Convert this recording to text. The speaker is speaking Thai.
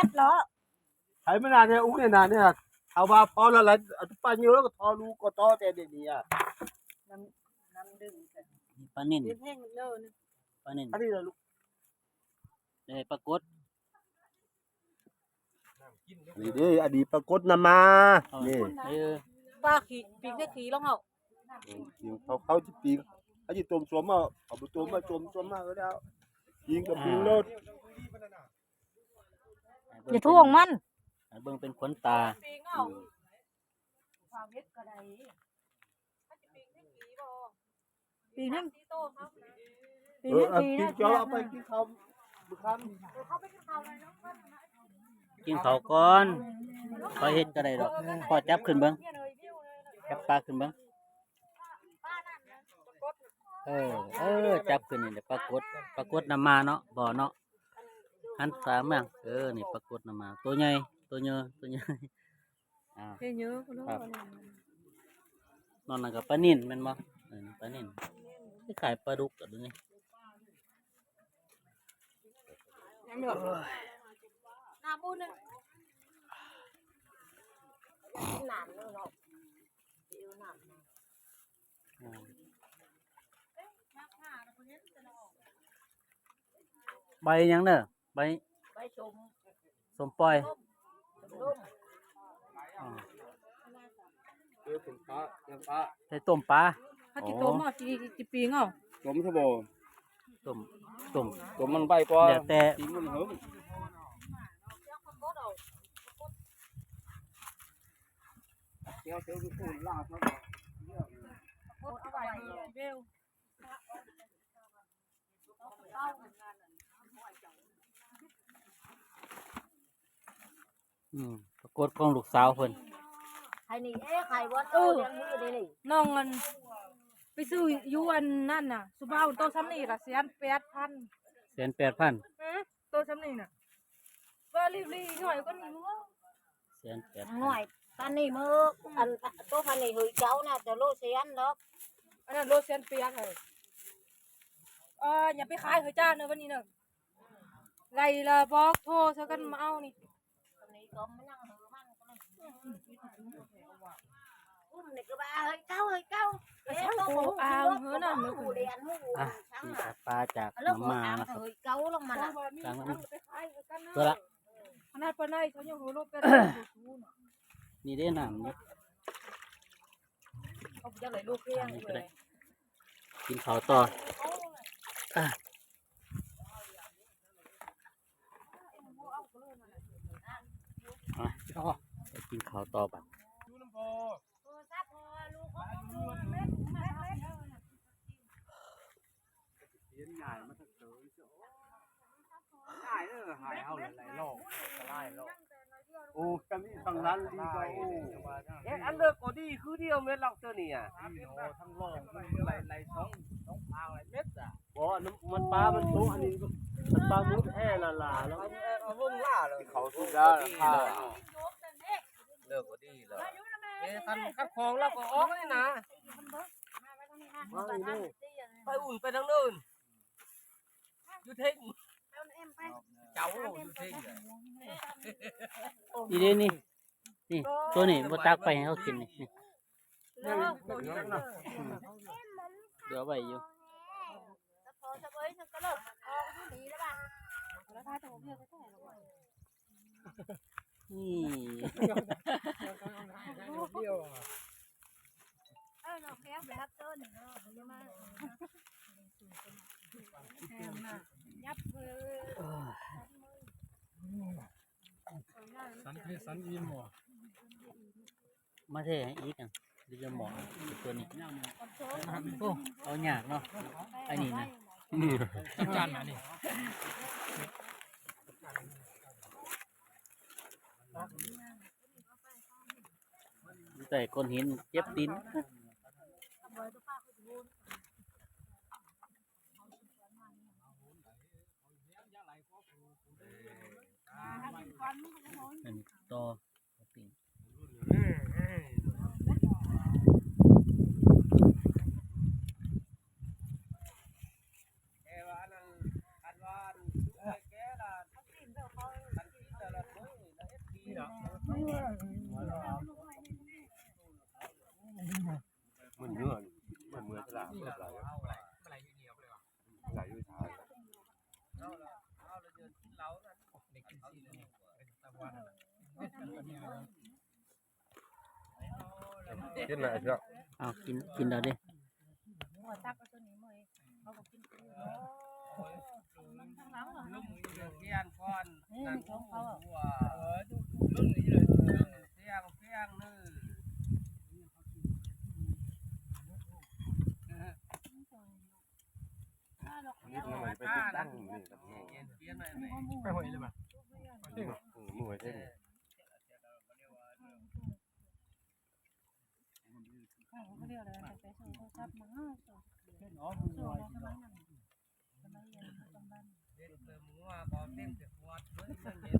กัดเหรอไอ้ไม่นานเนี่ยอุ้งเนี่ยนานเนี่ยเอามาพอแล้วแล้วปลาเยอะแล้วก็ทอรูก็ทอแต่เดี๋ยวนี้อะน้ำน้ำดึงกันปลานิ่นเลี้ยงแห้งเลิศนะปลานิ่นอันนี้เลยลูกได้ปลากดนี่ดิอดีตปรากฏนำมาเอานี่เออปลาขี่ปีกได้ขี่แล้วเหรอเขาเขาจะปีเขาจะตัวมสวมมาเอาไปตัวมาตัวมสวมมาก็ได้ยิงกับปีรถ อย่าท่วงมันให้เบิ่งเป็นขนตาปีกเอาความเล็ดกระไดปีนั่นปีเออนั่นปีปีนั่นเจ้าเอาไปกินข้าวบุคันกินข้าวก่อนพอเฮ็ดก็ได้ดอกพอจับขึ้นเบิ่งจับปลาขึ้นเบิ่งเออ เออ จับขึ้นนี่แหละปลากดปลากดนำมาเนาะบ่เนาะ หันสามแม่งเออ นี่ปลากดนำมา ตัวใหญ่ ตัวเยอะตัวใหญ่อ่าเฮ้ยเยอะคุณลูกครับนอนนั่นกับปลานิ่นแม่นบ่เออปลานิ่นที่ขายปลาดุกก็ดูนี่น้ำบุญนึงหนามเลยเนาะเดี๋ยวหนามอ่าใบหยังเด้อ ใบไปชมสมปล่อยลูกอ่าเออเป็นปลาเป็นปลาใส่ต้มปลาถ้ากินตัวหม้อจีจีปีงเอาตัวมันทบต้มต้มตัวมันใบกว่าเดี๋ยวแต่ทิ้งมันเหิมเดี๋ยวเดี๋ยวจะพูดลาบแล้วโคตรเอาไปเบล อืมปรากฏของลูกสาวเพิ่นใครนี่เอ๊ะใครวะเออยังมือนี่นี่น้องเงินไปซื้ออยูอันนั่นน่ะ สุบ้าวโตซ้ำนี่ละเสียนแปดพันแสนแปดพันโตซ้ำนี่น่ะว่ารีบๆหน่อยก็นี่มึงว่าแสนแปดหน่อยตอนนี้มืออันตัวพันนี่เฮ้ยเจ้าน่ะจะโลเซียนเนาะอันนั้นโลเสียนเปียกเลยเอออย่าไปขายเฮ้ยจ้าเนอะวันนี้เนอะไรละบอกโทรซะกันมาเอานี่ตอนนี้ ก็มานั่งเหอมันก็เลยอุ้มนี่ก็บ้าเฮ้ยเก้าเฮ้ยเก้าเฮ้ยเก้าหูหูเรียนหูอะช่างนี่อะครับปลาจากแล้วน้ำมาอ่างนะครับเฮ้ยเก้าลงมาเอาน่ะว่ามีจังเอาไปขายเฮ้ยกันนะตัวละขนาดปานใดเขายังหัวโลเป็นสูน่ะนี่ได้น้ำนี่เขาจะเลยลูกเพียงนี่เลก็ได้ยกินข้าวต่ออะ อะไปกินข้าวต่อบัดเลี้ยงใหญ่มาตั้งเต๋อใหญ่เออหายเอาหลายๆโลกหลายโลกโอ้กันนี่ทางนั้นดีกว่าโอ้เอ๊ะอันเลิกก็ดีคือเดียวเม็ดเราเจอนี่อะทั้งโลกไหลไหลท้องท้องพาวไหลเม็ดอะบ่น้ำมันปลา มันโตอันนี้มันปลามุดแอ่ละลาแล้วเอาวงล่าเลยเขาสุดแล้วค่ะเลิกก็ดีเลย เอ๊ะคันคันของเราก็ออกเลยนะมาอีนี่ไปอุ่นไปทางนู้นอยู่เท่งเจ้าอยู่เท่งนี่เด้นี่นี่ตัวนี้บ่ตักไปให้เขากินนี่นี่นั่นนั่นนะเหลือไว้อยู่พอจะเว้ยฉันก็เลิกออกที่นี้แล้วป่ะแล้วถ้าจะผมเลือกก็ได้หรอนี่ เออเราแค่ไปรับเจ้นเนาะมันจะมายับเออสันเพสันอินหมอมาเทให้อีกอะหรือจะหมอตัวนี้โอ้เอาหยากเนาะอันนี้นะจารอันนี้อยู่ แต่ก้อนหินเจ็บตีนอันนี้ต่อปิ่ง แกว่านั่นคันว่าแกล่ะคันกินแต่ละค มันเนื้อ มันมือสลาไหลกินไหนเจ้าเอากินกินเอาดิหัวตักเอาตัวนี้มาเขาบอกกินข้งหลังเหรอลุ่มเกียนก่อนนี่มันของเขาอะว่าลุ่มนี้เลยเสียงเสียงนึ นิดหน่อยไปติด ตั้งนี่ครับเย็นเปลี่ยนไปไหนไหอยเลยป่ะมือเท่งเขาเรียกอะไรแต่ส่งโทรศัพท์มาส่งส่งกำลังนั่งกำลังเรียนกำลังเด็กเติมหัวก็เต้นแต่หัวเฮ้ยเย็น